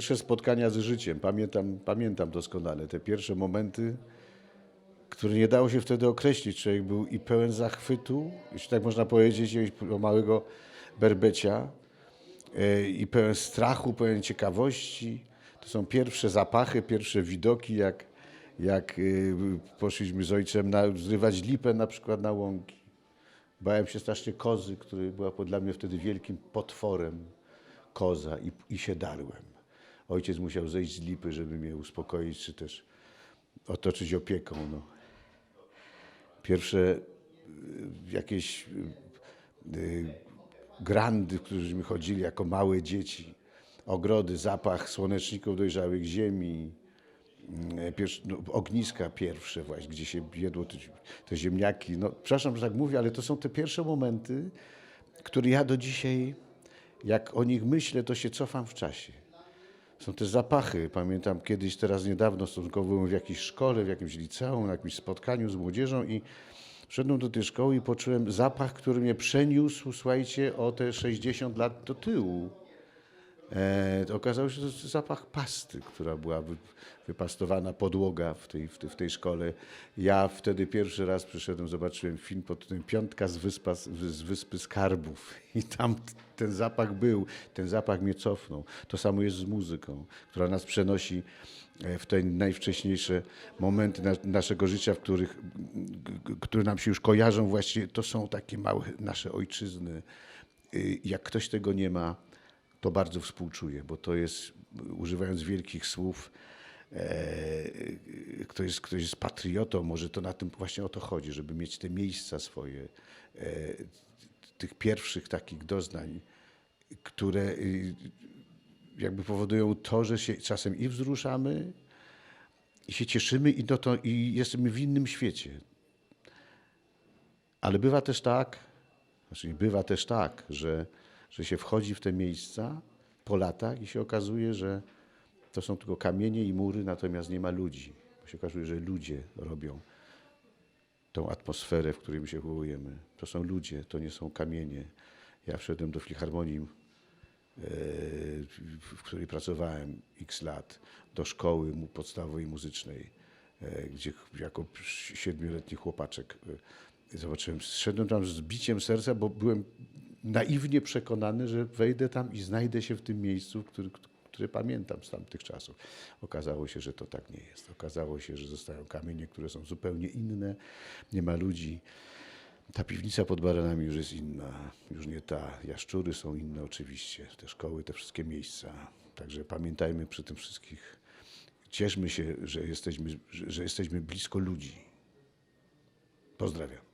Pierwsze spotkania z życiem, pamiętam, pamiętam doskonale te pierwsze momenty, które nie dało się wtedy określić. Człowiek był i pełen zachwytu, jeśli tak można powiedzieć, o małego berbecia, e, i pełen strachu, pełen ciekawości. To są pierwsze zapachy, pierwsze widoki, jak, jak y, poszliśmy z ojcem na, zrywać lipę na przykład na łąki. Bałem się strasznie kozy, która była dla mnie wtedy wielkim potworem. Koza i, i się darłem. Ojciec musiał zejść z lipy, żeby mnie uspokoić, czy też otoczyć opieką. No. Pierwsze y, jakieś y, y, grandy, w któryśmy chodzili jako małe dzieci. Ogrody, zapach słoneczników dojrzałych ziemi, mm, Pierwsze, no, ogniska pierwsze właśnie, gdzie się jedło te, te ziemniaki. No, przepraszam, że tak mówię, ale to są te pierwsze momenty, które ja do dzisiaj, jak o nich myślę, to się cofam w czasie. Są te zapachy. Pamiętam kiedyś, teraz niedawno stosunkowo byłem w jakiejś szkole, w jakimś liceum, na jakimś spotkaniu z młodzieżą i wszedłem do tej szkoły i poczułem zapach, który mnie przeniósł, słuchajcie, o te 60 lat do tyłu. E, to okazało się, że to zapach pasty, która była wy, wypastowana, podłoga w tej, w, tej, w tej szkole. Ja wtedy pierwszy raz przyszedłem, zobaczyłem film pod tytułem Piątka z, wyspa, z, Wyspy Skarbów i tam ten zapach był, ten zapach mnie cofnął. To samo jest z muzyką, która nas przenosi e, w te najwcześniejsze momenty na, naszego życia, w których, które nam się już kojarzą właśnie, to są takie małe nasze ojczyzny. Y, Jak ktoś tego nie ma, to bardzo współczuję, bo to jest, używając wielkich słów, e, ktoś, jest, ktoś jest patriotą, może to na tym właśnie o to chodzi, żeby mieć te miejsca swoje, e, tych pierwszych takich doznań, które y, jakby powodują to, że się czasem i wzruszamy, i się cieszymy, i, no to, i jesteśmy w innym świecie. Ale bywa też tak, znaczy bywa też tak, że, że się wchodzi w te miejsca po latach i się okazuje, że to są tylko kamienie i mury, natomiast nie ma ludzi. Bo się okazuje, że ludzie robią tą atmosferę, w której my się wywołujemy. To są ludzie, to nie są kamienie. Ja wszedłem do filharmonii, e, w której pracowałem x lat, do szkoły podstawowej muzycznej, e, gdzie jako siedmioletni chłopaczek e, zobaczyłem, szedłem tam z biciem serca, bo byłem naiwnie przekonany, że wejdę tam i znajdę się w tym miejscu, który, które pamiętam z tamtych czasów. Okazało się, że to tak nie jest. Okazało się, że zostają kamienie, które są zupełnie inne, nie ma ludzi. Ta piwnica pod baranami już jest inna, już nie ta. Jaszczury są inne oczywiście, te szkoły, te wszystkie miejsca. Także pamiętajmy przy tym wszystkich, cieszmy się, że jesteśmy, że, jesteśmy blisko ludzi. Pozdrawiam.